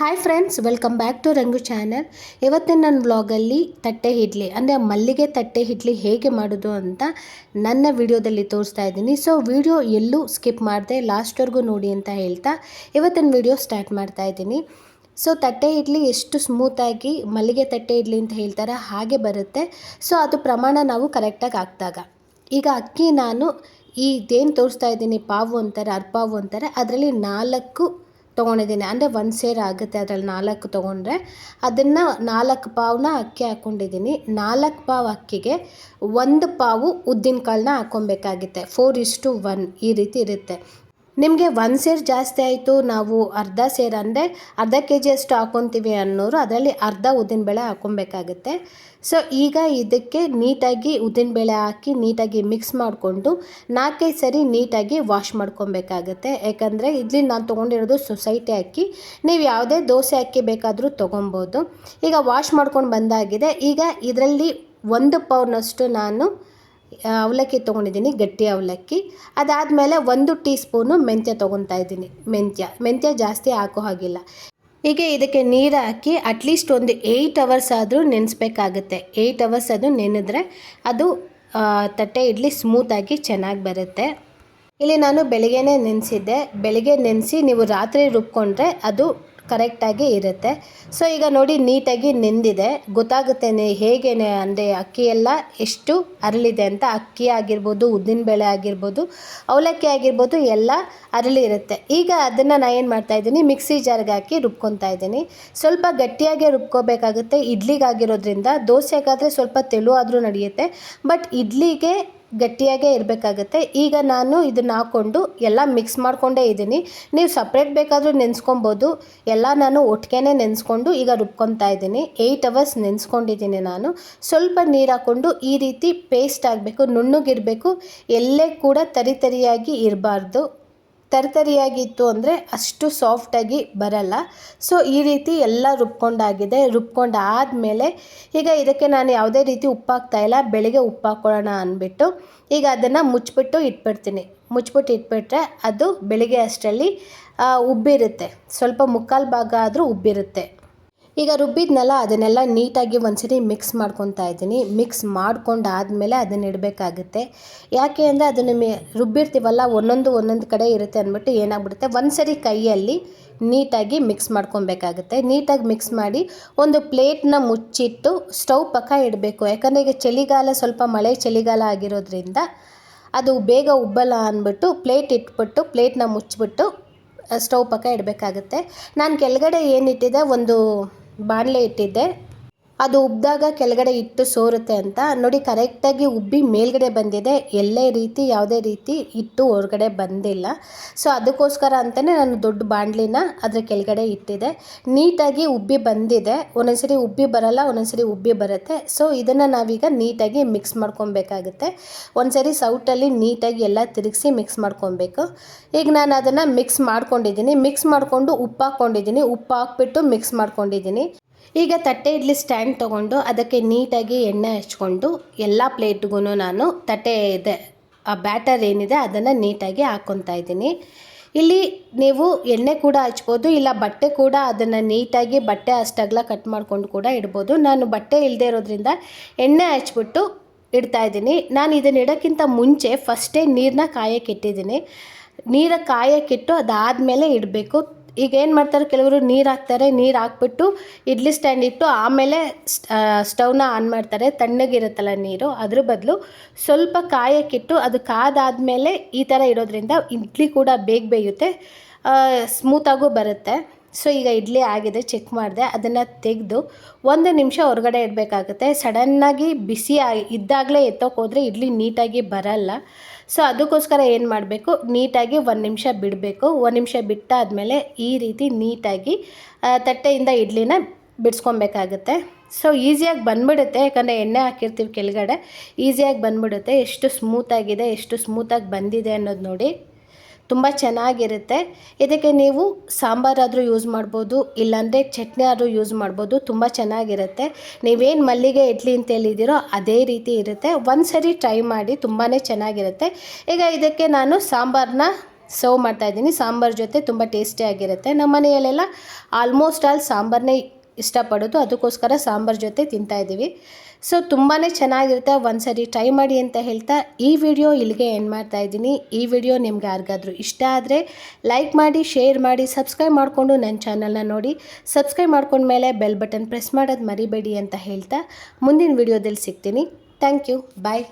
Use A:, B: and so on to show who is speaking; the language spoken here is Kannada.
A: Hi friends welcome back to Rangu channel ಇವತ್ತಿನ ನನ್ನ ವ್ಲಾಗಲ್ಲಿ ತಟ್ಟೆ ಇಡ್ಲಿ ಅಂದರೆ ಮಲ್ಲಿಗೆ ತಟ್ಟೆ ಇಡ್ಲಿ ಹೇಗೆ ಮಾಡೋದು ಅಂತ ನನ್ನ ವಿಡಿಯೋದಲ್ಲಿ ತೋರಿಸ್ತಾ ಇದ್ದೀನಿ. ಸೊ ವಿಡಿಯೋ ಎಲ್ಲೂ ಸ್ಕಿಪ್ ಮಾಡಿದೆ ಲಾಸ್ಟ್ವರೆಗೂ ನೋಡಿ ಅಂತ ಹೇಳ್ತಾ ಇವತ್ತಿನ ವಿಡಿಯೋ ಸ್ಟಾರ್ಟ್ ಮಾಡ್ತಾ ಇದ್ದೀನಿ. ಸೊ ತಟ್ಟೆ ಇಡ್ಲಿ ಎಷ್ಟು ಸ್ಮೂತಾಗಿ ಮಲ್ಲಿಗೆ ತಟ್ಟೆ ಇಡ್ಲಿ ಅಂತ ಹೇಳ್ತಾರೆ, ಹಾಗೆ ಬರುತ್ತೆ. ಸೊ ಅದು ಪ್ರಮಾಣ ನಾವು ಕರೆಕ್ಟಾಗಿ ಹಾಕಿದಾಗ. ಈಗ ಅಕ್ಕಿ ನಾನು ಈ ಇದೇನು ತೋರಿಸ್ತಾ ಇದ್ದೀನಿ, ಪಾವು ಅಂತಾರೆ ಅರ್ಪಾವು ಅಂತಾರೆ, ಅದರಲ್ಲಿ ನಾಲ್ಕು ತೊಗೊಂಡಿದ್ದೀನಿ. ಅಂದರೆ ಒಂದು ಸೇರು ಆಗುತ್ತೆ, ಅದರಲ್ಲಿ ನಾಲ್ಕು ತೊಗೊಂಡ್ರೆ. ಅದನ್ನು ನಾಲ್ಕು ಪಾವನ್ನ ಅಕ್ಕಿ ಹಾಕ್ಕೊಂಡಿದ್ದೀನಿ ನಾಲ್ಕು ಪಾವು ಅಕ್ಕಿಗೆ ಒಂದು ಪಾವು ಉದ್ದಿನ ಕಾಳನ್ನ ಹಾಕ್ಕೊಬೇಕಾಗುತ್ತೆ. ಫೋರ್ ಇಸ್ ಟು ಒನ್ ಈ ರೀತಿ ಇರುತ್ತೆ. ನಿಮಗೆ ಒಂದು ಸೇರು ಜಾಸ್ತಿ ಆಯಿತು, ನಾವು ಅರ್ಧ ಸೇರು ಅಂದರೆ ಅರ್ಧ ಕೆ ಜಿಯಷ್ಟು ಹಾಕ್ಕೊತೀವಿ ಅನ್ನೋರು ಅದರಲ್ಲಿ ಅರ್ಧ ಉದ್ದಿನಬೇಳೆ ಹಾಕ್ಕೊಬೇಕಾಗುತ್ತೆ ಸೊ ಈಗ ಇದಕ್ಕೆ ನೀಟಾಗಿ ಉದ್ದಿನಬೇಳೆ ಹಾಕಿ ನೀಟಾಗಿ ಮಿಕ್ಸ್ ಮಾಡಿಕೊಂಡು ನಾಲ್ಕೈದು ಸರಿ ನೀಟಾಗಿ ವಾಶ್ ಮಾಡ್ಕೊಬೇಕಾಗತ್ತೆ. ಯಾಕಂದರೆ ಇಲ್ಲಿ ನಾನು ತೊಗೊಂಡಿರೋದು ಸೊಸೈಟಿ ಅಕ್ಕಿ. ನೀವು ಯಾವುದೇ ದೋಸೆ ಅಕ್ಕಿ ಬೇಕಾದರೂ ತೊಗೊಬೋದು. ಈಗ ವಾಶ್ ಮಾಡ್ಕೊಂಡು ಬಂದಾಗಿದೆ. ಈಗ ಇದರಲ್ಲಿ ಒಂದು ಪೌರ್ನಷ್ಟು ನಾನು ಅವಲಕ್ಕಿ ತೊಗೊಂಡಿದ್ದೀನಿ, ಗಟ್ಟಿ ಅವಲಕ್ಕಿ. ಅದಾದಮೇಲೆ ಒಂದು ಟೀ ಸ್ಪೂನು ಮೆಂತ್ಯ ತೊಗೊತಾ ಇದ್ದೀನಿ. ಮೆಂತ್ಯ ಮೆಂತ್ಯ ಜಾಸ್ತಿ ಹಾಕೋ ಹಾಗಿಲ್ಲ. ಹೀಗೆ ಇದಕ್ಕೆ ನೀರು ಹಾಕಿ ಅಟ್ಲೀಸ್ಟ್ ಒಂದು ಏಯ್ಟ್ ಅವರ್ಸ್ ಆದರೂ ನೆನೆಸ್ಬೇಕಾಗುತ್ತೆ. ಏಯ್ಟ್ ಅವರ್ಸ್ ಅದು ನೆನೆದ್ರೆ ಅದು ತಟ್ಟೆ ಇಡ್ಲಿ ಸ್ಮೂತಾಗಿ ಚೆನ್ನಾಗಿ ಬರುತ್ತೆ. ಇಲ್ಲಿ ನಾನು ಬೆಳಗ್ಗೆನೇ ನೆನೆಸಿದ್ದೆ. ಬೆಳಗ್ಗೆ ನೆನೆಸಿ ನೀವು ರಾತ್ರಿ ರುಬ್ಕೊಂಡ್ರೆ ಅದು ಕರೆಕ್ಟಾಗಿ ಇರುತ್ತೆ. ಸೊ ಈಗ ನೋಡಿ ನೀಟಾಗಿ ನೆಂದಿದೆ. ಗೊತ್ತಾಗುತ್ತೆ ಹೇಗೆ ಅಂದರೆ ಅಕ್ಕಿಯೆಲ್ಲ ಎಷ್ಟು ಅರಳಿದೆ ಅಂತ. ಅಕ್ಕಿ ಆಗಿರ್ಬೋದು ಉದ್ದಿನಬೇಳೆ ಆಗಿರ್ಬೋದು, ಅವಲಕ್ಕಿ ಆಗಿರ್ಬೋದು, ಎಲ್ಲ ಅರಳಿರುತ್ತೆ ಈಗ ಅದನ್ನು ನಾನು ಏನು ಮಾಡ್ತಾಯಿದ್ದೀನಿ ಮಿಕ್ಸಿ ಜಾರ್ಗೆ ಹಾಕಿ ರುಬ್ಕೊತಾ ಇದ್ದೀನಿ. ಸ್ವಲ್ಪ ಗಟ್ಟಿಯಾಗಿ ರುಬ್ಕೋಬೇಕಾಗುತ್ತೆ. ಇಡ್ಲಿಗಾಗಿರೋದ್ರಿಂದ ದೋಸೆಗಾದರೆ ಸ್ವಲ್ಪ ತೆಳು ಆದರೂ ನಡೆಯುತ್ತೆ. ಬಟ್ ಇಡ್ಲಿಗೆ ಗಟ್ಟಿಯಾಗೇ ಇರಬೇಕಾಗತ್ತೆ. ಈಗ ನಾನು ಇದನ್ನು ಹಾಕ್ಕೊಂಡು ಎಲ್ಲ ಮಿಕ್ಸ್ ಮಾಡಿಕೊಂಡೇ ಇದ್ದೀನಿ. ನೀವು ಸಪ್ರೇಟ್ ಬೇಕಾದರೂ ನೆನೆಸ್ಕೊಬೋದು. ಎಲ್ಲ ನಾನು ಒಟ್ಟಿಗೆ ನೆನೆಸ್ಕೊಂಡು ಈಗ ರುಬ್ಕೊತಾ ಇದ್ದೀನಿ. ಏಯ್ಟ್ ಅವರ್ಸ್ ನೆನೆಸ್ಕೊಂಡಿದ್ದೀನಿ ನಾನು. ಸ್ವಲ್ಪ ನೀರು ಹಾಕ್ಕೊಂಡು ಈ ರೀತಿ ಪೇಸ್ಟ್ ಆಗಬೇಕು, ನುಣ್ಣಗಿರಬೇಕು. ಎಲ್ಲೇ ಕೂಡ ತರಿತರಿಯಾಗಿ ಇರಬಾರ್ದು. ತರಿತರಿಯಾಗಿತ್ತು ಅಂದರೆ ಅಷ್ಟು ಸಾಫ್ಟಾಗಿ ಬರಲ್ಲ. ಸೊ ಈ ರೀತಿ ಎಲ್ಲ ರುಬ್ಕೊಂಡಾಗಿದೆ. ರುಬ್ಕೊಂಡು ಆದಮೇಲೆ ಈಗ ಇದಕ್ಕೆ ನಾನು ಯಾವುದೇ ರೀತಿ ಉಪ್ಪು ಹಾಕ್ತಾಯಿಲ್ಲ ಬೆಳಿಗ್ಗೆ ಉಪ್ಪು ಹಾಕ್ಕೊಳ್ಳೋಣ ಅಂದ್ಬಿಟ್ಟು ಈಗ ಅದನ್ನು ಮುಚ್ಚಿಬಿಟ್ಟು ಇಟ್ಬಿಡ್ತೀನಿ. ಮುಚ್ಚಿಬಿಟ್ಟು ಇಟ್ಬಿಟ್ರೆ ಅದು ಬೆಳಿಗ್ಗೆ ಅಷ್ಟರಲ್ಲಿ ಉಬ್ಬಿರುತ್ತೆ. ಸ್ವಲ್ಪ ಮುಕ್ಕಾಲು ಭಾಗ ಆದರೂ ಉಬ್ಬಿರುತ್ತೆ. ಈಗ ರುಬ್ಬಿದ್ನಲ್ಲ, ಅದನ್ನೆಲ್ಲ ನೀಟಾಗಿ ಒಂದ್ಸರಿ ಮಿಕ್ಸ್ ಮಾಡ್ಕೊತಾ ಇದ್ದೀನಿ. ಮಿಕ್ಸ್ ಮಾಡ್ಕೊಂಡಾದಮೇಲೆ ಅದನ್ನು ಇಡಬೇಕಾಗುತ್ತೆ. ಯಾಕೆ ಅಂದರೆ ಅದನ್ನು ಮೇ, ರುಬ್ಬಿರ್ತೀವಲ್ಲ, ಒಂದೊಂದು ಒಂದೊಂದು ಕಡೆ ಇರುತ್ತೆ ಅಂದ್ಬಿಟ್ಟು ಏನಾಗ್ಬಿಡುತ್ತೆ? ಒಂದು ಸರಿ ಕೈಯಲ್ಲಿ ನೀಟಾಗಿ ಮಿಕ್ಸ್ ಮಾಡ್ಕೊಬೇಕಾಗುತ್ತೆ. ನೀಟಾಗಿ ಮಿಕ್ಸ್ ಮಾಡಿ ಒಂದು ಪ್ಲೇಟ್ನ ಮುಚ್ಚಿಟ್ಟು ಸ್ಟವ್ ಪಕ್ಕ ಇಡಬೇಕು. ಯಾಕಂದರೆ ಈಗ ಚಳಿಗಾಲ ಸ್ವಲ್ಪ ಮಳೆ ಚಳಿಗಾಲ ಆಗಿರೋದ್ರಿಂದ ಅದು ಬೇಗ ಉಬ್ಬಲ್ಲ ಅಂದ್ಬಿಟ್ಟು ಪ್ಲೇಟ್ ಇಟ್ಬಿಟ್ಟು ಪ್ಲೇಟ್ನ ಮುಚ್ಚಿಬಿಟ್ಟು ಸ್ಟವ್ ಪಕ್ಕ ಇಡಬೇಕಾಗುತ್ತೆ. ನಾನು ಕೆಳಗಡೆ ಏನಿಟ್ಟಿದೆ? ಒಂದು ಬಾಣಲೆ ಇಟ್ಟಿದ್ದೆ. ಅದು ಉಬ್ಬಿದಾಗ ಕೆಳಗಡೆ ಇಟ್ಟು ಸೋರುತ್ತೆ ಅಂತ. ನೋಡಿ ಕರೆಕ್ಟಾಗಿ ಉಬ್ಬಿ ಮೇಲ್ಗಡೆ ಬಂದಿದೆ. ಎಲ್ಲೇ ರೀತಿ, ಯಾವುದೇ ರೀತಿ ಇಟ್ಟು ಹೊರಗಡೆ ಬಂದಿಲ್ಲ. ಸೊ ಅದಕ್ಕೋಸ್ಕರ ಅಂತಲೇ ನಾನು ದೊಡ್ಡ ಬಾಣಲಿನ ಅದರ ಕೆಳಗಡೆ ಇಟ್ಟಿದೆ. ನೀಟಾಗಿ ಉಬ್ಬಿ ಬಂದಿದೆ. ಒಂದೊಂದ್ಸರಿ ಉಬ್ಬಿ ಬರಲ್ಲ, ಒಂದೊಂದ್ಸರಿ ಉಬ್ಬಿ ಬರುತ್ತೆ. ಸೊ ಇದನ್ನು ನಾವೀಗ ನೀಟಾಗಿ ಮಿಕ್ಸ್ ಮಾಡ್ಕೊಬೇಕಾಗುತ್ತೆ. ಒಂದ್ಸರಿ ಸೌಟಲ್ಲಿ ನೀಟಾಗಿ ಎಲ್ಲ ತಿರುಗಿಸಿ ಮಿಕ್ಸ್ ಮಾಡ್ಕೊಬೇಕು. ಈಗ ನಾನು ಅದನ್ನು ಮಿಕ್ಸ್ ಮಾಡ್ಕೊಂಡಿದ್ದೀನಿ. ಮಿಕ್ಸ್ ಮಾಡಿಕೊಂಡು ಉಪ್ಪು ಹಾಕ್ಕೊಂಡಿದ್ದೀನಿ ಉಪ್ಪು ಹಾಕ್ಬಿಟ್ಟು ಮಿಕ್ಸ್ ಮಾಡ್ಕೊಂಡಿದ್ದೀನಿ. ಈಗ ತಟ್ಟೆ ಇಡ್ಲಿ ಸ್ಟ್ಯಾಂಡ್ ತೊಗೊಂಡು ಅದಕ್ಕೆ ನೀಟಾಗಿ ಎಣ್ಣೆ ಹಚ್ಕೊಂಡು ಎಲ್ಲ ಪ್ಲೇಟ್ಗೂ ನಾನು ತಟ್ಟೆ ಇದೆ, ಆ ಬ್ಯಾಟರ್ ಏನಿದೆ ಅದನ್ನು ನೀಟಾಗಿ ಹಾಕ್ಕೊತಾ ಇದ್ದೀನಿ. ಇಲ್ಲಿ ನೀವು ಎಣ್ಣೆ ಕೂಡ ಹಚ್ಬೋದು, ಇಲ್ಲ ಬಟ್ಟೆ ಕೂಡ ಅದನ್ನು ನೀಟಾಗಿ ಬಟ್ಟೆ ಅಷ್ಟಾಗಲ ಕಟ್ ಮಾಡ್ಕೊಂಡು ಕೂಡ ಇಡ್ಬೋದು. ನಾನು ಬಟ್ಟೆ ಇಲ್ಲದೆ ಇರೋದ್ರಿಂದ ಎಣ್ಣೆ ಹಚ್ಬಿಟ್ಟು ಇಡ್ತಾ ಇದ್ದೀನಿ. ನಾನು ಇದನ್ನು ಇಡೋಕ್ಕಿಂತ ಮುಂಚೆ ಫಸ್ಟೇ ನೀರನ್ನ ಕಾಯಕ್ಕೆ ಇಟ್ಟಿದ್ದೀನಿ. ನೀರ ಕಾಯಕ್ಕಿಟ್ಟು ಅದಾದಮೇಲೆ ಇಡಬೇಕು. ಈಗ ಏನು ಮಾಡ್ತಾರೆ? ಕೆಲವರು ನೀರು ಹಾಕ್ತಾರೆ, ನೀರು ಹಾಕ್ಬಿಟ್ಟು ಇಡ್ಲಿ ಸ್ಟ್ಯಾಂಡ್ ಇಟ್ಟು ಆಮೇಲೆ ಸ್ಟವ್ನ ಆನ್ ಮಾಡ್ತಾರೆ. ತಣ್ಣಗಿರುತ್ತಲ್ಲ ನೀರು, ಅದ್ರ ಬದಲು ಸ್ವಲ್ಪ ಕಾಯಕ್ಕಿಟ್ಟು ಅದು ಕಾದಾದಮೇಲೆ ಈ ಥರ ಇಡೋದ್ರಿಂದ ಇಡ್ಲಿ ಕೂಡ ಬೇಗ ಬೇಯುತ್ತೆ. ಸ್ಮೂತಾಗೂ ಬರುತ್ತೆ. ಸೊ ಈಗ ಇಡ್ಲಿ ಆಗಿದೆ ಚೆಕ್ ಮಾಡಿದೆ, ಅದನ್ನು ತೆಗೆದು ಒಂದು ನಿಮಿಷ ಹೊರಗಡೆ ಇಡಬೇಕಾಗುತ್ತೆ. ಸಡನ್ನಾಗಿ ಬಿಸಿ ಇದ್ದಾಗಲೇ ಎತ್ತೋಕೆ ಹೋದರೆ ಇಡ್ಲಿ ನೀಟಾಗಿ ಬರಲ್ಲ. ಸೊ ಅದಕ್ಕೋಸ್ಕರ ಏನು ಮಾಡಬೇಕು? ನೀಟಾಗಿ ಒಂದು ನಿಮಿಷ ಬಿಡಬೇಕು. ಒಂದು ನಿಮಿಷ ಬಿಟ್ಟಾದಮೇಲೆ ಈ ರೀತಿ ನೀಟಾಗಿ ತಟ್ಟೆಯಿಂದ ಇಡ್ಲಿನ ಬಿಡಿಸ್ಕೊಬೇಕಾಗುತ್ತೆ. ಸೊ ಈಸಿಯಾಗಿ ಬಂದ್ಬಿಡುತ್ತೆ. ಯಾಕಂದರೆ ಎಣ್ಣೆ ಹಾಕಿರ್ತೀವಿ ಕೆಳಗಡೆ. ಈಸಿಯಾಗಿ ಬಂದ್ಬಿಡುತ್ತೆ. ಎಷ್ಟು ಸ್ಮೂತಾಗಿದೆ ಎಷ್ಟು ಸ್ಮೂತಾಗಿ ಬಂದಿದೆ ಅನ್ನೋದು ನೋಡಿ. ತುಂಬ ಚೆನ್ನಾಗಿರುತ್ತೆ. ಇದಕ್ಕೆ ನೀವು ಸಾಂಬಾರಾದರೂ ಯೂಸ್ ಮಾಡ್ಬೋದು, ಇಲ್ಲಾಂದರೆ ಚಟ್ನಿ ಆದರೂ ಯೂಸ್ ಮಾಡ್ಬೋದು, ತುಂಬ ಚೆನ್ನಾಗಿರುತ್ತೆ. ನೀವೇನು ಮಲ್ಲಿಗೆ, ಇಡ್ಲಿ ಅಂತ ಹೇಳಿದ್ದೀರೋ ಅದೇ ರೀತಿ ಇರುತ್ತೆ. ಒಂದು ಸರಿ ಟ್ರೈ ಮಾಡಿ ತುಂಬಾ ಚೆನ್ನಾಗಿರುತ್ತೆ. ಈಗ ಇದಕ್ಕೆ ನಾನು ಸಾಂಬಾರನ್ನ ಸರ್ವ್ ಮಾಡ್ತಾಯಿದ್ದೀನಿ ಸಾಂಬಾರ್ ಜೊತೆ ತುಂಬ ಟೇಸ್ಟಿಯಾಗಿರುತ್ತೆ ನಮ್ಮ ಮನೆಯಲ್ಲೆಲ್ಲ ಆಲ್ಮೋಸ್ಟ್ ಆಲ್ ಸಾಂಬಾರನ್ನೇ ಇಷ್ಟಪಡೋದು. ಅದಕ್ಕೋಸ್ಕರ ಸಾಂಬಾರ್ ಜೊತೆ ತಿಂತಾಯಿದ್ದೀವಿ ಸೊ ತುಂಬಾ ಚೆನ್ನಾಗಿರುತ್ತೆ. ಒಂದ್ಸರಿ ಟ್ರೈ ಮಾಡಿ ಅಂತ ಹೇಳ್ತಾ ಈ ವಿಡಿಯೋ ಇಲ್ಲಿಗೆ ಎಂಡ್ ಮಾಡ್ತಾ ಇದ್ದೀನಿ. ಈ ವಿಡಿಯೋ ನಿಮ್ಗೆ ಯಾರಿಗಾದರೂ ಇಷ್ಟ ಆದರೆ ಲೈಕ್ ಮಾಡಿ ಶೇರ್ ಮಾಡಿ ಸಬ್ಸ್ಕ್ರೈಬ್ ಮಾಡಿಕೊಂಡು ನನ್ನ ಚಾನಲ್ನ ನೋಡಿ. ಸಬ್ಸ್ಕ್ರೈಬ್ ಮಾಡ್ಕೊಂಡ್ಮೇಲೆ ಬೆಲ್ ಬಟನ್ ಪ್ರೆಸ್ ಮಾಡೋದು ಮರಿಬೇಡಿ ಅಂತ ಹೇಳ್ತಾ ಮುಂದಿನ ವಿಡಿಯೋದಲ್ಲಿ ಸಿಗ್ತೀನಿ. Thank you bye